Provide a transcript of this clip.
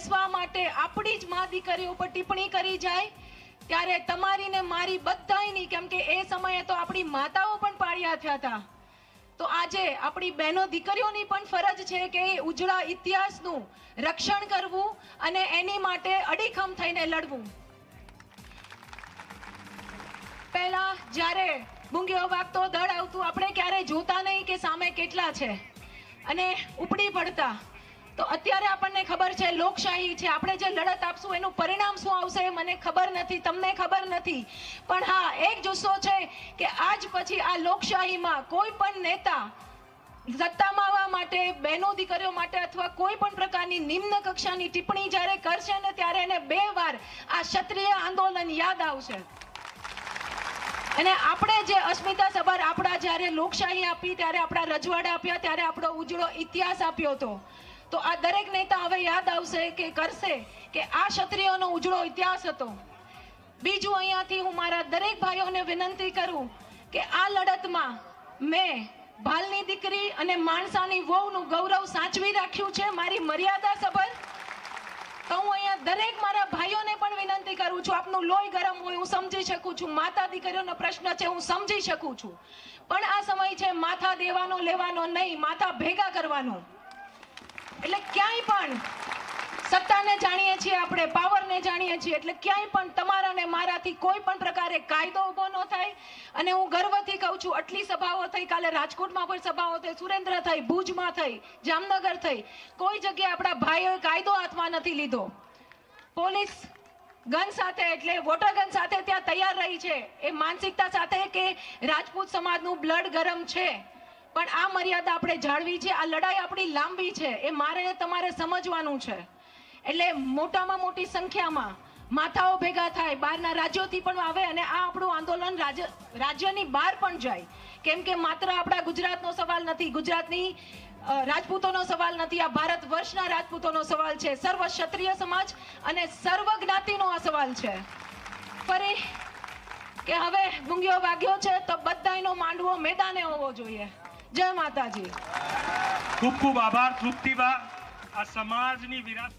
બેસવા માટે આપણી જ મા દીકરીઓ પર ટિપ્પણી કરી જાય, ત્યારે તમારી ને મારી બધાની કેમ કે એ સમયે તો આપણી માતાઓ પણ પાળ્યા થયા હતા. તો આજે આપણી બહેનો દીકરીઓની પણ ફરજ છે કે એ ઉજળા ઇતિહાસનું રક્ષણ કરવું અને એની માટે અડીખમ થઈને લડવું. પહેલા જ્યારે બુંગીઓ વાગતો દળ આવતું, આપણે ક્યારે જોતા નહીં કે સામે કેટલા છે. અને ઉપડી પડતા તો અત્યારે આપણને ખબર છે, લોકશાહી છે. આપણે જે લડત આપશું, એનું પરિણામ શું આવશે મને ખબર નથી, તમને ખબર નથી. પણ હા, એક જુસ્સો છે કે આજ પછી આ લોકશાહીમાં કોઈ પણ નેતા સત્તામાં આવવા માટે, બહેનો દીકરીઓ માટે અથવા કોઈ પણ પ્રકારની નિમ્ન કક્ષાની ટિપ્પણી જ્યારે કરશે ને ત્યારે એને બે વાર આ ક્ષત્રિય આંદોલન યાદ આવશે. અને આપણે જે અસ્મિતા સભર આપણા જ્યારે લોકશાહી આપી, ત્યારે આપણા રજવાડા આપ્યા, ત્યારે આપણો ઉજળો ઇતિહાસ આપ્યો હતો. તો આ દરેક નેતા હવે યાદ આવશે કે કરશે કે આ ક્ષત્રિયોનો ઉજળો ઇતિહાસ હતો. બીજું અહીંયાથી હું મારા દરેક ભાઈઓને વિનંતી કરું કે આ લડતમાં મેં ભાલની દીકરી અને માણસાની વહુનું ગૌરવ સાચવી રાખ્યું છે મારી મર્યાદા સભર તો હું અહીંયા દરેક મારા ભાઈઓને પણ વિનંતી કરું છું, આપનું લોહી ગરમ હોય હું સમજી શકું છું, માતા દીકરીઓનો પ્રશ્ન છે હું સમજી શકું છું. પણ આ સમય છે માથા દેવાનો લેવાનો નહીં, માથા ભેગા કરવાનો. એટલે ક્યાંય પણ સત્તાને જાણીએ છીએ આપણે, પાવરને જાણીએ છીએ, એટલે ક્યાંય પણ તમારા ને મારાથી કોઈ પણ પ્રકારે કાયદો ઊભો ન થાય. અને હું ગર્વથી કહું છું, આટલી સભાઓ થઈ, કાલે રાજકોટમાં પણ સભાઓ થઈ, સુરેન્દ્ર થઈ, ભુજમાં થઈ, જામનગર થઈ. કોઈ જગ્યાએ આપણા ભાઈઓએ કાયદો હાથમાં નથી લીધો. પોલીસ ગન સાથે, એટલે વોટર ગન સાથે ત્યાં તૈયાર રહી છે. એ માનસિકતા સાથે કે રાજપૂત સમાજનું બ્લડ ગરમ છે. પણ આ મર્યાદા આપણે જાળવી છે, આ લડાઈ આપણી લાંબી છે, એ મારે તમારે સમજવાનું છે. એટલે મોટામાં મોટી સંખ્યામાં માથાઓ ભેગા થાય, બહારના રાજ્યોથી પણ આવે અને આ આપણું આંદોલન રાજ્ય, રાજ્યની બહાર પણ જાય. કેમ કે માત્ર આપણા ગુજરાતનો સવાલ નથી, ગુજરાતની રાજપૂતોનો સવાલ નથી, આ ભારત વર્ષના રાજપૂતોનો સવાલ છે. સર્વ ક્ષત્રિય સમાજ અને સર્વ જ્ઞાતિનો આ સવાલ છે. ફરી કે હવે ગુંગીઓ વાગ્યો છે, તો બધાયનો માંડવો મેદાને હોવો જોઈએ. જય માતાજી. ખૂબ ખૂબ આભાર તૃપ્તિબા આ સમાજની વિરાસત